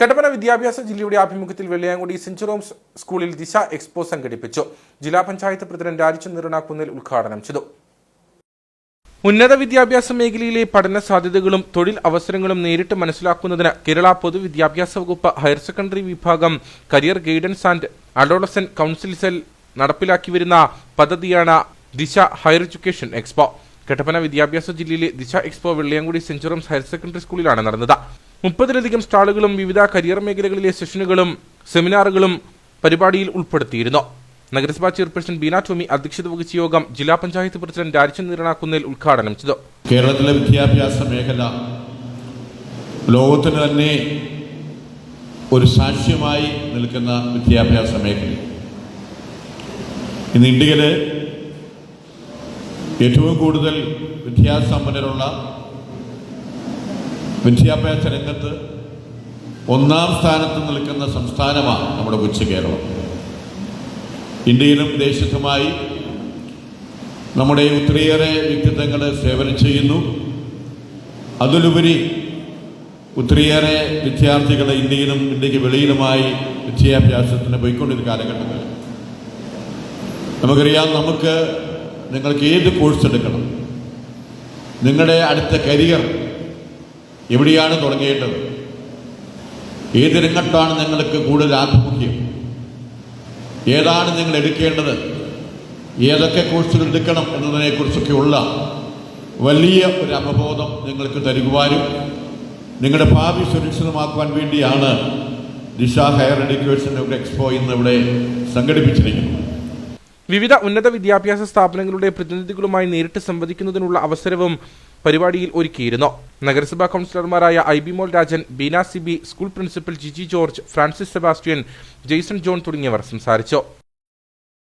കട്ടപ്പന വിദ്യാഭ്യാസ ജില്ലയുടെ ആഭിമുഖ്യത്തിൽ വെള്ളിയാങ്കുടി സെഞ്ച് റോംസ് സ്കൂളിൽ ദിശ എക്സ്പോ സംഘടിപ്പിച്ചു. ജില്ലാ പഞ്ചായത്ത് പ്രസിഡന്റ് രാജചന്ദ്രൻ കുന്നിൽ ഉദ്ഘാടനം ചെയ്തു. ഉന്നത വിദ്യാഭ്യാസ മേഖലയിലെ പഠന സാധ്യതകളും തൊഴിൽ അവസരങ്ങളും നേരിട്ട് മനസ്സിലാക്കുന്നതിന് കേരള പൊതുവിദ്യാഭ്യാസ വകുപ്പ് ഹയർ സെക്കൻഡറി വിഭാഗം career guidance and adolescent council cell നടപ്പിലാക്കി വരുന്ന പദ്ധതിയാണ് ദിശ ഹയർ എഡ്യൂക്കേഷൻ എക്സ്പോ. കട്ടപ്പന വിദ്യാഭ്യാസ ജില്ലയിലെ ദിശ എക്സ്പോ വെള്ളിയാങ്കുടി സെഞ്ചുറംസ് ഹയർ സെക്കൻഡറി സ്കൂളിലാണ് നടന്നത്. മുപ്പതിലധികം സ്റ്റാളുകളും വിവിധ കരിയർ മേഖലകളിലെ സെഷനുകളും സെമിനാറുകളും പരിപാടിയിൽ ഉൾപ്പെടുത്തിയിരുന്നു. നഗരസഭാ ചെയർപേഴ്സൺ ബീന ടോമി അധ്യക്ഷത വഹിച്ച യോഗം ജില്ലാ പഞ്ചായത്ത് പ്രസിഡന്റ് രാജചന്ദ്രൻ നീറണാക്കുന്നിൽ ഉദ്ഘാടനം ചെയ്തു. കേരളത്തിലെ വിദ്യാഭ്യാസ മേഖല ലോകത്തിന് തന്നെ ഒരു സാക്ഷ്യമായി നിൽക്കുന്ന വിദ്യാഭ്യാസ മേഖല. ഇന്ന് ഇന്ത്യയിൽ ഏറ്റവും കൂടുതൽ വിദ്യാസമ്പന്നരുള്ള വിദ്യാഭ്യാസ രംഗത്ത് ഒന്നാം സ്ഥാനത്ത് നിൽക്കുന്ന സംസ്ഥാനമാണ് നമ്മുടെ കൊച്ചു കേരളം. ഇന്ത്യയിലും വിദേശത്തുമായി നമ്മുടെ ഒത്തിരിയേറെ വ്യക്തിത്വങ്ങൾ സേവനം ചെയ്യുന്നു. അതിലുപരി ഒത്തിരിയേറെ വിദ്യാർത്ഥികൾ ഇന്ത്യയിലും ഇന്ത്യയ്ക്ക് വെളിയിലുമായി വിദ്യാഭ്യാസത്തിന് പോയിക്കൊണ്ടിരുന്ന കാലഘട്ടത്തിൽ. നമുക്കറിയാം നമുക്ക് നിങ്ങൾക്ക് ഏത് കോഴ്സ് എടുക്കണം? നിങ്ങളുടെ അടുത്ത കരിയർ എവിടെയാണ് തുടങ്ങേണ്ടത്. ഏത് രംഗത്താണ് നിങ്ങൾക്ക് കൂടുതൽ ആഭിമുഖ്യം? ഏതാണ് നിങ്ങൾ എടുക്കേണ്ടത്? ഏതൊക്കെ കോഴ്സുകൾ എടുക്കണം എന്നതിനെക്കുറിച്ചൊക്കെയുള്ള വലിയ ഒരു അവബോധം നിങ്ങൾക്ക് തരുവാനും നിങ്ങളുടെ ഭാവി സുരക്ഷിതമാക്കുവാൻ വേണ്ടിയാണ് ദിശ ഹയർ എഡ്യൂക്കേഷൻ എക്സ്പോ ഇന്ന് ഇവിടെ സംഘടിപ്പിച്ചിരിക്കുന്നത്. വിവിധ ഉന്നത വിദ്യാഭ്യാസ സ്ഥാപനങ്ങളുടെ പ്രതിനിധികളുമായി നേരിട്ട് സംവദിക്കുന്നതിനുള്ള അവസരവും പരിപാടിയിൽ ഒരുക്കിയിരുന്നു. നഗരസഭാ കൗൺസിലർമാരായ I B mall Rajan Beena Sibi school principal Jiji George Francis Sebastian Jaison John തുടങ്ങിയവർ സംസാരിച്ചു.